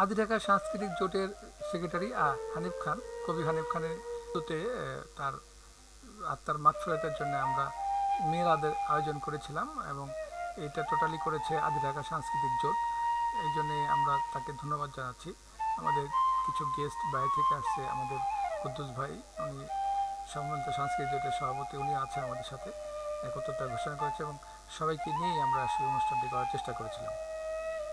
আদি ঢাকা সাংস্কৃতিক জোটের সেক্রেটারি হানিফ খান, কবি হানিফ খানের তার আত্মার মাগফিরাতের জন্য আমরা মেয়েরাদের আয়োজন করেছিলাম এবং এটা টোটালি করেছে আদি ঢাকা সাংস্কৃতিক জোট। এই জন্যে আমরা তাকে ধন্যবাদ জানাচ্ছি। আমাদের কিছু গেস্ট বাইরে থেকে আসছে, আমাদের কুদ্দুস ভাই, উনি সম্মানিত সাংস্কৃতিক জোটের সভাপতি উনি আছেন আমাদের সাথে। একত্রতা ঘোষণা করেছে এবং সবাইকে নিয়েই আমরা সেই অনুষ্ঠানটি করার চেষ্টা করেছিলাম।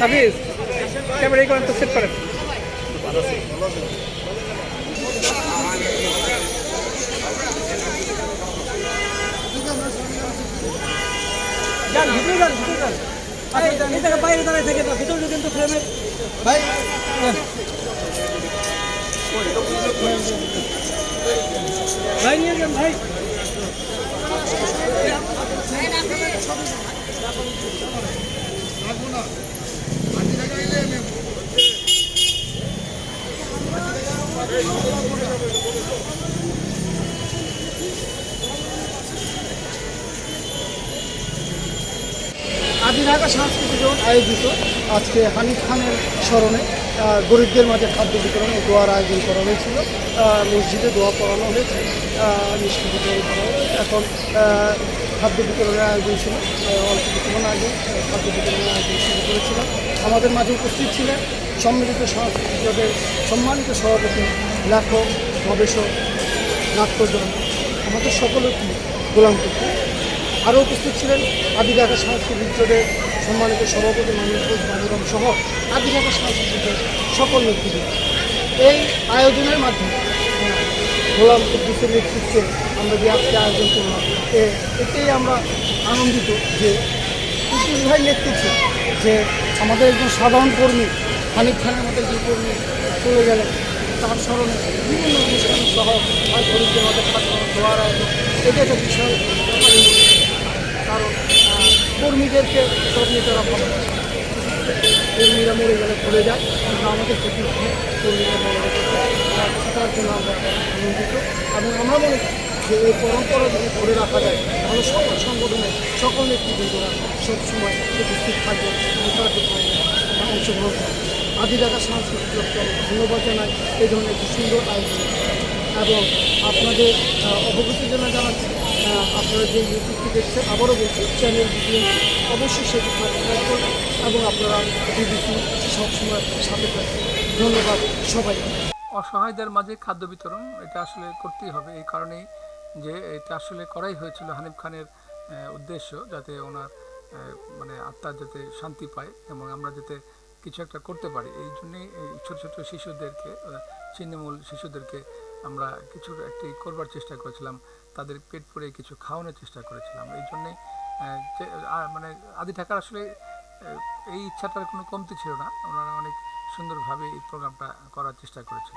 তাবিজ ক্যামেরা এই করেন তো সেট করেন। যান ভিতরে যান ভিতরে যান। আচ্ছা, এই জায়গা বাইরে দাঁড়ায় থেকে না ভিতরে কিন্তু ফ্রেমে ভাই। ভাই নিয়ে যান ভাই। আদি ঢাকা সাংস্কৃতিক আয়োজিত আজকে হানিফ খানের স্মরণে গরিবদের মাঝে খাদ্য বিতরণ, দোয়ার আয়োজন করা হয়েছিল। মসজিদে দোয়া পড়ানো হয়েছে। মিষ্টি বিতরণ করা এখন খাদ্য বিতরণের আয়োজন ছিল। অল্প কিছুক্ষণ আগে খাদ্য বিতরণের আয়োজন শুরু করেছিলাম। আমাদের মাঝে উপস্থিত ছিলেন সম্মিলিত সাংস্কৃতিক জোটের সম্মানিত সভাপতি, লেখক, গবেষক, নাট্যজন, আমাদের সকলের গোলাম আরও উপস্থিত ছিলেন আদিঢাকা সাংস্কৃতিক জোটের সম্মানিত সভাপতি মানিক ঘোষ সহ আদিঢাকা সাংস্কৃতিক সকল নেতৃত্ব এই আয়োজনের মাধ্যমে গোলাম কুদ্দুসের নেতৃত্বে আমরা যে আজকে আয়োজন করলাম এতেই আমরা আনন্দিত যে কুদ্দুস ভাই নেতৃত্বে যে আমাদের একজন সাধারণ কর্মী, হানিফ খানের মতো যে কর্মী চলে গেলেন, তার স্মরণে বিভিন্ন অনুষ্ঠান সহ হয় গরিবদের মধ্যে খাদ্য দেওয়ার আয়োজন এটা একটা আনন্দ। কারণ কর্মীদেরকে সব নেতারা ভালোবাসে কর্মীরা মরে গেলে ভুলে যায়। কিন্তু আমাদের প্রতি কর্মীরা মনে রেখেছে তার জন্য আমরা আনন্দিত এবং আমরা মনে যে এই পরম্পরা যদি ধরে রাখা যায়, তাহলে সকল সংগঠনের সকল নেতৃবৃন্দরা সবসময় উপস্থিত থাকবে অংশগ্রহণ করবে। আদিদাতা সাংস্কৃতিক দপ্তর ধন্যবাদ জানাই। এই ধরনের একটি সুন্দর আয়োজন। এবং আপনাদের অবগতির জন্য জানাচ্ছি আপনারা যে ইউটিউবটি দেখছেন, আবারও বলছি চ্যানেল ভিডিও অবশ্যই সেটি সাবস্ক্রাইব করবেন এবং আপনারা বিবিসি সবসময় সাথে থাকবেন ধন্যবাদ সবাই অসহায়দের মাঝে খাদ্য বিতরণ, এটা আসলে করতেই হবে। এই কারণেই যে এটা আসলে করাই হয়েছিল হানিফ খানের উদ্দেশ্য, যাতে ওনার মানে আত্মার যাতে শান্তি পায় এবং আমরা যাতে কিছু একটা করতে পারি। এই জন্যেই ছোটো, ছোট শিশুদেরকে ছিন্নমূল শিশুদেরকে আমরা কিছু একটি করবার চেষ্টা করেছিলাম তাদের পেট পুড়ে কিছু খাওয়ানোর চেষ্টা করেছিলাম। এই জন্যেই আহ, যে আহ, মানে আদি ঢাকার আসলে এই ইচ্ছাটার কোনো কমতি ছিল না। ওনারা অনেক সুন্দরভাবে এই প্রোগ্রামটা করার চেষ্টা করেছিল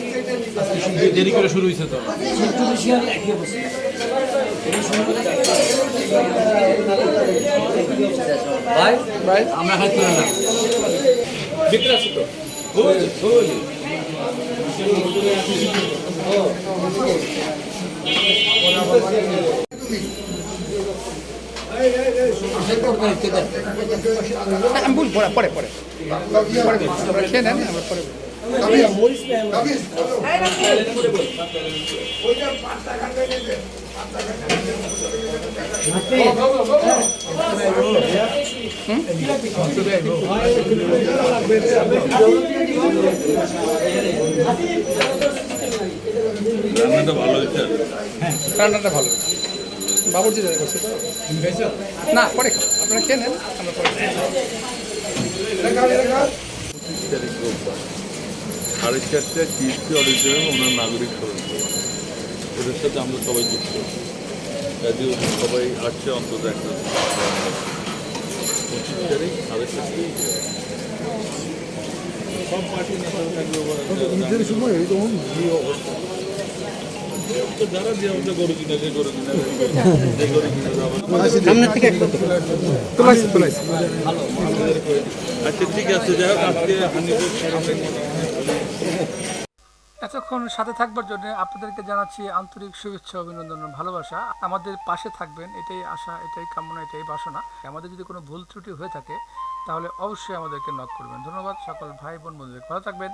দেরি করে শুরু হয়েছে তো। আমরা খাইতে পারি না। বিক্রি আছে তো। আমি বলব পরে পরে পরে। পরে খেয়ে নেন আমরা পরে। রান্নাটা ভালো হয়েছে রান্নাটা ভালো বাবুর্চি যাই করছে তো না পরে আপনারা খেয়ে নেন আমরা পরে সাড়ে চারটায় টিএসপি অডিটোরিয়াম ওনার নাগরিক স্মরণ সভা। এদের সাথে আমরা সবাই যুক্ত। ওদের সবাই আসছে অন্তত একটা পঁচিশ তারিখ সাড়ে চারটায় সব পার্টি থাকবে আচ্ছা ঠিক আছে যাই হোক আজকে এতক্ষণ সাথে থাকবার জন্য আপনাদেরকে জানাচ্ছি আন্তরিক শুভেচ্ছা, অভিনন্দন ভালোবাসা। আমাদের পাশে থাকবেন, এটাই আশা, এটাই কামনা, এটাই বাসনা। আমাদের যদি কোনো ভুল ত্রুটি হয়ে থাকে, তাহলে অবশ্যই আমাদেরকে নক করবেন। ধন্যবাদ সকল ভাই বোন বন্ধুদের ভালো থাকবেন।